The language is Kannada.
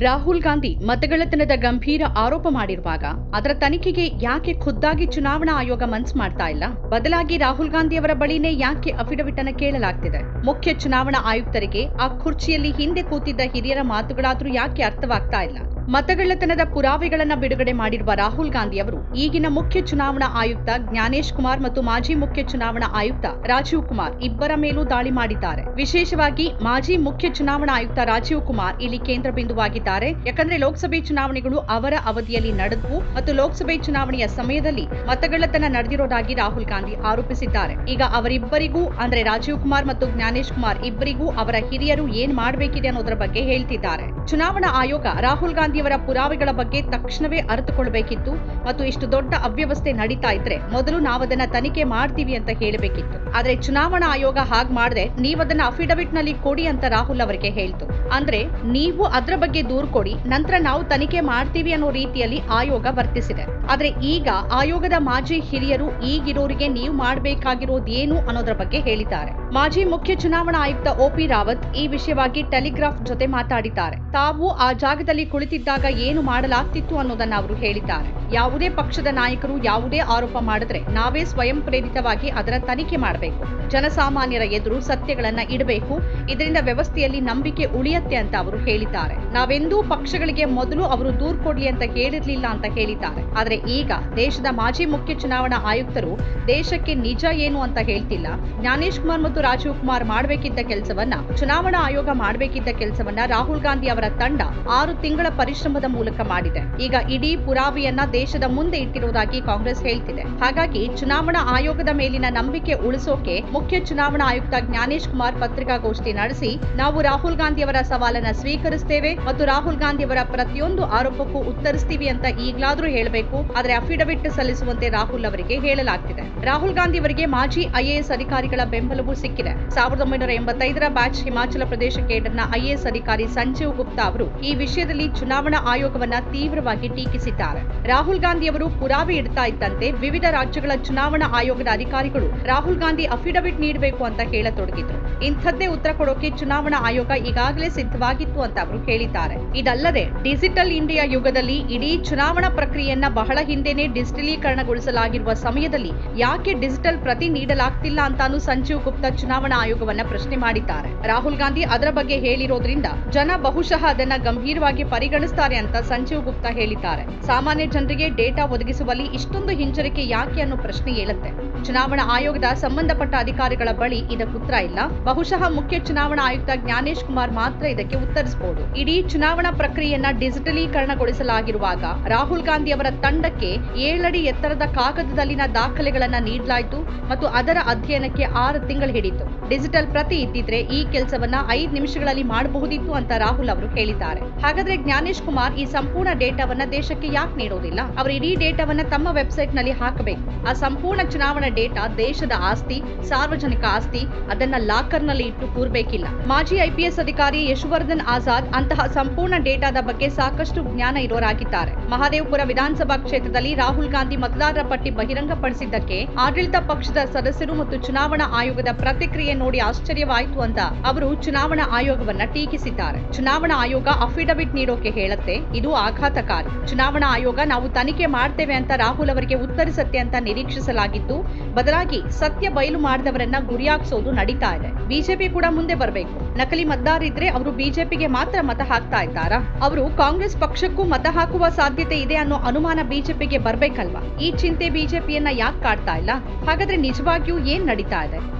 ರಾಹುಲ್ ಗಾಂಧಿ ಮತಗಳ್ಳತನದ ಗಂಭೀರ ಆರೋಪ ಮಾಡಿರುವಾಗ ಅದರ ತನಿಖೆಗೆ ಯಾಕೆ ಖುದ್ದಾಗಿ ಚುನಾವಣಾ ಆಯೋಗ ಮನ್ಸ್ ಮಾಡ್ತಾ ಇಲ್ಲ? ಬದಲಾಗಿ ರಾಹುಲ್ ಗಾಂಧಿ ಅವರ ಬಳಿನೇ ಯಾಕೆ ಅಫಿಡವಿಟ್ ಅನ್ನು ಕೇಳಲಾಗ್ತಿದೆ? ಮುಖ್ಯ ಚುನಾವಣಾ ಆಯುಕ್ತರಿಗೆ ಆ ಕುರ್ಚಿಯಲ್ಲಿ ಹಿಂದೆ ಕೂತಿದ್ದ ಹಿರಿಯರ ಮಾತುಗಳಾದ್ರೂ ಯಾಕೆ ಅರ್ಥವಾಗ್ತಾ ಇಲ್ಲ? ಮತಗಳ್ಳತನದ ಪುರಾವೆಗಳನ್ನ ಬಿಡುಗಡೆ ಮಾಡಿರುವ ರಾಹುಲ್ ಗಾಂಧಿ ಅವರು ಈಗಿನ ಮುಖ್ಯ ಚುನಾವಣಾ ಆಯುಕ್ತ ಜ್ಞಾನೇಶ್ ಕುಮಾರ್ ಮತ್ತು ಮಾಜಿ ಮುಖ್ಯ ಚುನಾವಣಾ ಆಯುಕ್ತ ರಾಜೀವ್ ಕುಮಾರ್ ಇಬ್ಬರ ಮೇಲೂ ದಾಳಿ ಮಾಡಿದ್ದಾರೆ. ವಿಶೇಷವಾಗಿ ಮಾಜಿ ಮುಖ್ಯ ಚುನಾವಣಾ ಆಯುಕ್ತ ರಾಜೀವ್ ಕುಮಾರ್ ಇಲ್ಲಿ ಕೇಂದ್ರ ಬಿಂದುವಾಗಿದ್ದಾರೆ. ಯಾಕಂದ್ರೆ ಲೋಕಸಭೆ ಚುನಾವಣೆಗಳು ಅವರ ಅವಧಿಯಲ್ಲಿ ನಡೆದವು ಮತ್ತು ಲೋಕಸಭೆ ಚುನಾವಣೆಯ ಸಮಯದಲ್ಲಿ ಮತಗಳ್ಳತನ ನಡೆದಿರೋದಾಗಿ ರಾಹುಲ್ ಗಾಂಧಿ ಆರೋಪಿಸಿದ್ದಾರೆ. ಈಗ ಅವರಿಬ್ಬರಿಗೂ, ಅಂದ್ರೆ ರಾಜೀವ್ ಕುಮಾರ್ ಮತ್ತು ಜ್ಞಾನೇಶ್ ಕುಮಾರ್ ಇಬ್ಬರಿಗೂ ಅವರ ಹಿರಿಯರು ಏನ್ ಮಾಡಬೇಕಿದೆ ಅನ್ನೋದರ ಬಗ್ಗೆ ಹೇಳ್ತಿದ್ದಾರೆ. ಚುನಾವಣಾ ಆಯೋಗ ರಾಹುಲ್ ಗಾಂಧಿಯವರ ಪುರಾವೆಗಳ ಬಗ್ಗೆ ತಕ್ಷಣವೇ ಅರಿತುಕೊಳ್ಬೇಕಿತ್ತು ಮತ್ತು ಇಷ್ಟು ದೊಡ್ಡ ಅವ್ಯವಸ್ಥೆ ನಡೀತಾ ಇದ್ರೆ ಮೊದಲು ನಾವದನ್ನ ತನಿಖೆ ಮಾಡ್ತೀವಿ ಅಂತ ಹೇಳಬೇಕಿತ್ತು. ಆದ್ರೆ ಚುನಾವಣಾ ಆಯೋಗ ಹಾಗ್ ಮಾಡದೆ ಅದನ್ನ ಅಫಿಡವಿಟ್ನಲ್ಲಿ ಕೊಡಿ ಅಂತ ರಾಹುಲ್ ಅವರಿಗೆ ಹೇಳ್ತು. ಅಂದ್ರೆ ನೀವು ಅದ್ರ ಬಗ್ಗೆ ದೂರು ಕೊಡಿ, ನಂತರ ನಾವು ತನಿಖೆ ಮಾಡ್ತೀವಿ ಅನ್ನೋ ರೀತಿಯಲ್ಲಿ ಆಯೋಗ ವರ್ತಿಸಿದೆ. ಆದ್ರೆ ಈಗ ಆಯೋಗದ ಮಾಜಿ ಹಿರಿಯರು ಈಗಿರೋರಿಗೆ ನೀವು ಮಾಡಬೇಕಾಗಿರೋದು ಏನು ಅನ್ನೋದ್ರ ಬಗ್ಗೆ ಹೇಳಿದ್ದಾರೆ. ಮಾಜಿ ಮುಖ್ಯ ಚುನಾವಣಾ ಆಯುಕ್ತ ಒಪಿ ರಾವತ್ ಈ ವಿಷಯವಾಗಿ ಟೆಲಿಗ್ರಾಫ್ ಜೊತೆ ಮಾತಾಡಿದ್ದಾರೆ. ತಾವು ಆ ಜಾಗದಲ್ಲಿ ಕುಳಿತಿದ್ದಾಗ ಏನು ಮಾಡಲಾಗ್ತಿತ್ತು ಅನ್ನೋದನ್ನ ಅವರು ಹೇಳಿದ್ದಾರೆ. ಯಾವುದೇ ಪಕ್ಷದ ನಾಯಕರು ಯಾವುದೇ ಆರೋಪ ಮಾಡಿದ್ರೆ ನಾವೇ ಸ್ವಯಂ ಪ್ರೇರಿತವಾಗಿ ಅದರ ತನಿಖೆ ಮಾಡಬೇಕು. ಜನಸಾಮಾನ್ಯರ ಎದುರು ಸತ್ಯಗಳನ್ನ ಇಡಬೇಕು. ಇದರಿಂದ ವ್ಯವಸ್ಥೆಯಲ್ಲಿ ನಂಬಿಕೆ ಉಳಿಯತ್ತೆ ಅಂತ ಅವರು ಹೇಳಿದ್ದಾರೆ. ನಾವೆಂದೂ ಪಕ್ಷಗಳಿಗೆ ಮೊದಲು ಅವರು ದೂರ್ ಕೊಡ್ಲಿ ಅಂತ ಹೇಳಿರ್ಲಿಲ್ಲ ಅಂತ ಹೇಳಿದ್ದಾರೆ. ಆದ್ರೆ ಈಗ ದೇಶದ ಮಾಜಿ ಮುಖ್ಯ ಚುನಾವಣಾ ಆಯುಕ್ತರು ದೇಶಕ್ಕೆ ನಿಜ ಏನು ಅಂತ ಹೇಳ್ತಿಲ್ಲ. ಜ್ಞಾನೇಶ್ ಕುಮಾರ್ ಮತ್ತು ರಾಜೀವ್ ಕುಮಾರ್ ಮಾಡಬೇಕಿದ್ದ ಕೆಲಸವನ್ನ, ಚುನಾವಣಾ ಆಯೋಗ ಮಾಡಬೇಕಿದ್ದ ಕೆಲಸವನ್ನ ರಾಹುಲ್ ಗಾಂಧಿ ಅವರ ತಂಡ ಆರು ತಿಂಗಳ ಪರಿಶ್ರಮದ ಮೂಲಕ ಮಾಡಿದೆ. ಈಗ ಇಡೀ ಪುರಾವೆಯನ್ನ ದೇಶದ ಮುಂದೆ ಇಟ್ಟಿರುವುದಾಗಿ ಕಾಂಗ್ರೆಸ್ ಹೇಳ್ತಿದೆ. ಹಾಗಾಗಿ ಚುನಾವಣಾ ಆಯೋಗದ ಮೇಲಿನ ನಂಬಿಕೆ ಉಳಿಸೋಕೆ ಮುಖ್ಯ ಚುನಾವಣಾ ಆಯುಕ್ತ ಜ್ಞಾನೇಶ್ ಕುಮಾರ್ ಪತ್ರಿಕಾಗೋಷ್ಠಿ ನಡೆಸಿ, ನಾವು ರಾಹುಲ್ ಗಾಂಧಿ ಅವರ ಸವಾಲನ್ನ ಸ್ವೀಕರಿಸ್ತೇವೆ ಮತ್ತು ರಾಹುಲ್ ಗಾಂಧಿ ಅವರ ಪ್ರತಿಯೊಂದು ಆರೋಪಕ್ಕೂ ಉತ್ತರಿಸ್ತೀವಿ ಅಂತ ಈಗಲಾದ್ರೂ ಹೇಳಬೇಕು, ಆದರೆ ಅಫಿಡವಿಟ್ ಸಲ್ಲಿಸುವಂತೆ ರಾಹುಲ್ ಅವರಿಗೆ ಹೇಳಲಾಗ್ತಿದೆ. ರಾಹುಲ್ ಗಾಂಧಿ ಅವರಿಗೆ ಮಾಜಿ ಐಎಎಸ್ ಅಧಿಕಾರಿಗಳ ಬೆಂಬಲವೂ ಸಿಕ್ಕಿದೆ. ಸಾವಿರದ ಒಂಬೈನೂರ ಎಂಬತ್ತೈದರ ಬ್ಯಾಚ್ ಹಿಮಾಚಲ ಪ್ರದೇಶ ಕೇಡರ್ನ ಐಎಎಸ್ ಅಧಿಕಾರಿ ಸಂಜೀವ್ ಗುಪ್ತಾ ಅವರು ಈ ವಿಷಯದಲ್ಲಿ ಚುನಾವಣಾ ಆಯೋಗವನ್ನ ತೀವ್ರವಾಗಿ ಟೀಕಿಸಿದ್ದಾರೆ. ರಾಹುಲ್ ಗಾಂಧಿ ಅವರು ಪುರಾವೆ ಇಡ್ತಾ ಇದ್ದಂತೆ ವಿವಿಧ ರಾಜ್ಯಗಳ ಚುನಾವಣಾ ಆಯೋಗದ ಅಧಿಕಾರಿಗಳು ರಾಹುಲ್ ಗಾಂಧಿ ಅಫಿಡವಿಟ್ ನೀಡಬೇಕು ಅಂತ ಹೇಳತೊಡಗಿದ್ರು ಇಂಥದ್ದೇ ಉತ್ತರ ಕೊಡೋಕೆ ಚುನಾವಣಾ ಆಯೋಗ ಈಗಾಗಲೇ ಸಿದ್ಧವಾಗಿತ್ತು ಅಂತ ಅವರು ಹೇಳಿದ್ದಾರೆ ಇದಲ್ಲದೆ ಡಿಜಿಟಲ್ ಇಂಡಿಯಾ ಯುಗದಲ್ಲಿ ಇಡೀ ಚುನಾವಣಾ ಪ್ರಕ್ರಿಯೆಯನ್ನ ಬಹಳ ಹಿಂದೆನೆ ಡಿಜಿಟಲೀಕರಣಗೊಳಿಸಲಾಗಿರುವ ಸಮಯದಲ್ಲಿ ಯಾಕೆ ಡಿಜಿಟಲ್ ಪ್ರತಿ ನೀಡಲಾಗ್ತಿಲ್ಲ ಅಂತಾನು ಸಂಜೀವ್ ಗುಪ್ತಾ ಚುನಾವಣಾ ಆಯೋಗವನ್ನ ಪ್ರಶ್ನೆ ಮಾಡಿದ್ದಾರೆ. ರಾಹುಲ್ ಗಾಂಧಿ ಅದರ ಬಗ್ಗೆ ಹೇಳಿರೋದ್ರಿಂದ ಜನ ಬಹುಶಃ ಅದನ್ನ ಗಂಭೀರವಾಗಿ ಪರಿಗಣಿಸ್ತಾರೆ ಅಂತ ಸಂಜೀವ್ ಗುಪ್ತಾ ಹೇಳಿದ್ದಾರೆ. ಸಾಮಾನ್ಯ ಜನರಿಗೆ ಡೇಟಾ ಒದಗಿಸುವಲ್ಲಿ ಇಷ್ಟೊಂದು ಹಿಂಜರಿಕೆ ಯಾಕೆ ಅನ್ನೋ ಪ್ರಶ್ನೆ ಏಳುತ್ತೆ. ಚುನಾವಣಾ ಆಯೋಗದ ಸಂಬಂಧಪಟ್ಟ ಅಧಿಕಾರಿಗಳ ಬಳಿ ಇದಕ್ಕೆ ಉತ್ತರ ಇಲ್ಲ. ಬಹುಶಃ ಮುಖ್ಯ ಚುನಾವಣಾ ಆಯುಕ್ತ ಜ್ಞಾನೇಶ್ ಕುಮಾರ್ ಮಾತ್ರ ಇದಕ್ಕೆ ಉತ್ತರಿಸಬಹುದು. ಇಡೀ ಚುನಾವಣಾ ಪ್ರಕ್ರಿಯೆಯನ್ನ ಡಿಜಿಟಲೀಕರಣಗೊಳಿಸಲಾಗಿರುವಾಗ ರಾಹುಲ್ ಗಾಂಧಿ ಅವರ ತಂಡಕ್ಕೆ ಏಳಡಿ ಎತ್ತರದ ಕಾಗದದಲ್ಲಿನ ದಾಖಲೆಗಳನ್ನ ನೀಡಲಾಯಿತು ಮತ್ತು ಅದರ ಅಧ್ಯಯನಕ್ಕೆ ಆರು ತಿಂಗಳು ಹಿಡಿತು ಡಿಜಿಟಲ್ ಪ್ರತಿ ಇದ್ದಿದ್ರೆ ಈ ಕೆಲಸವನ್ನ ಐದು ನಿಮಿಷಗಳಲ್ಲಿ ಮಾಡಬಹುದಿತ್ತು ಅಂತ ರಾಹುಲ್ ಅವರು ಹೇಳಿದ್ದಾರೆ. ಹಾಗಾದ್ರೆ ಜ್ಞಾನೇಶ್ ಕುಮಾರ್ ಈ ಸಂಪೂರ್ಣ ಡೇಟಾವನ್ನ ದೇಶಕ್ಕೆ ಯಾಕೆ ನೀಡೋದಿಲ್ಲ? ಅವರು ಇಡೀ ಡೇಟಾವನ್ನ ತಮ್ಮ ವೆಬ್ಸೈಟ್ನಲ್ಲಿ ಹಾಕಬೇಕು. ಆ ಸಂಪೂರ್ಣ ಚುನಾವಣಾ ಡೇಟಾ ದೇಶದ ಆಸ್ತಿ, ಸಾರ್ವಜನಿಕ ಆಸ್ತಿ, ಅದನ್ನ ಲಾಕರ್ನಲ್ಲಿ ಇಟ್ಟು ಕೂರ್ಬೇಕಿಲ್ಲ. ಮಾಜಿ ಐಪಿಎಸ್ ಅಧಿಕಾರಿ ಯಶವರ್ಧನ್ ಆಜಾದ್ ಅಂತಹ ಸಂಪೂರ್ಣ ಡೇಟಾದ ಬಗ್ಗೆ ಸಾಕಷ್ಟು ಜ್ಞಾನ ಇರೋರಾಗಿದ್ದಾರೆ. ಮಹಾದೇವಪುರ ವಿಧಾನಸಭಾ ಕ್ಷೇತ್ರದಲ್ಲಿ ರಾಹುಲ್ ಗಾಂಧಿ ಮತದಾರರ ಪಟ್ಟಿ ಬಹಿರಂಗಪಡಿಸಿದ್ದಕ್ಕೆ ಆಡಳಿತ ಪಕ್ಷದ ಸದಸ್ಯರು ಮತ್ತು ಚುನಾವಣಾ ಆಯೋಗದ ಪ್ರತಿಕ್ರಿಯೆ ನೋಡಿ ಆಶ್ಚರ್ಯವಾಯಿತು ಅಂತ ಅವರು ಚುನಾವಣಾ ಆಯೋಗವನ್ನ ಟೀಕಿಸಿದ್ದಾರೆ. ಚುನಾವಣಾ ಆಯೋಗ ಅಫಿಡವಿಟ್ ನೀಡೋಕೆ ಹೇಳುತ್ತೆ, ಇದು ಆಘಾತಕಾರಿ. ಚುನಾವಣಾ ಆಯೋಗ ನಾವು ತನಿಖೆ ಮಾಡ್ತೇವೆ ಅಂತ ರಾಹುಲ್ ಅವರಿಗೆ ಉತ್ತರಿಸತ್ತೆ ಅಂತ ನಿರೀಕ್ಷಿಸಲಾಗಿತ್ತು ಬದಲಾಗಿ ಸತ್ಯ ಬಯಲು ಮಾಡಿದವರನ್ನ ಗುರಿಯಾಗಿಸೋದು ನಡೀತಾ ಇದೆ. ಬಿಜೆಪಿ ಕೂಡ ಮುಂದೆ ಬರಬೇಕು. ನಕಲಿ ಮತದಾರಿದ್ರೆ ಅವರು ಬಿಜೆಪಿಗೆ ಮಾತ್ರ ಮತ ಹಾಕ್ತಾ ಇದ್ದಾರಾ? ಅವರು ಕಾಂಗ್ರೆಸ್ ಪಕ್ಷಕ್ಕೂ ಮತ ಹಾಕುವ ಸಾಧ್ಯತೆ ಇದೆ ಅನ್ನೋ ಅನುಮಾನ ಬಿಜೆಪಿಗೆ ಬರ್ಬೇಕಲ್ವಾ? ಈ ಚಿಂತೆ ಬಿಜೆಪಿಯನ್ನ ಯಾಕೆ ಕಾಡ್ತಾ ಇಲ್ಲ? ಹಾಗಾದ್ರೆ ನಿಜವಾಗಿಯೂ ಏನ್ ನಡೀತಾ ಇದೆ?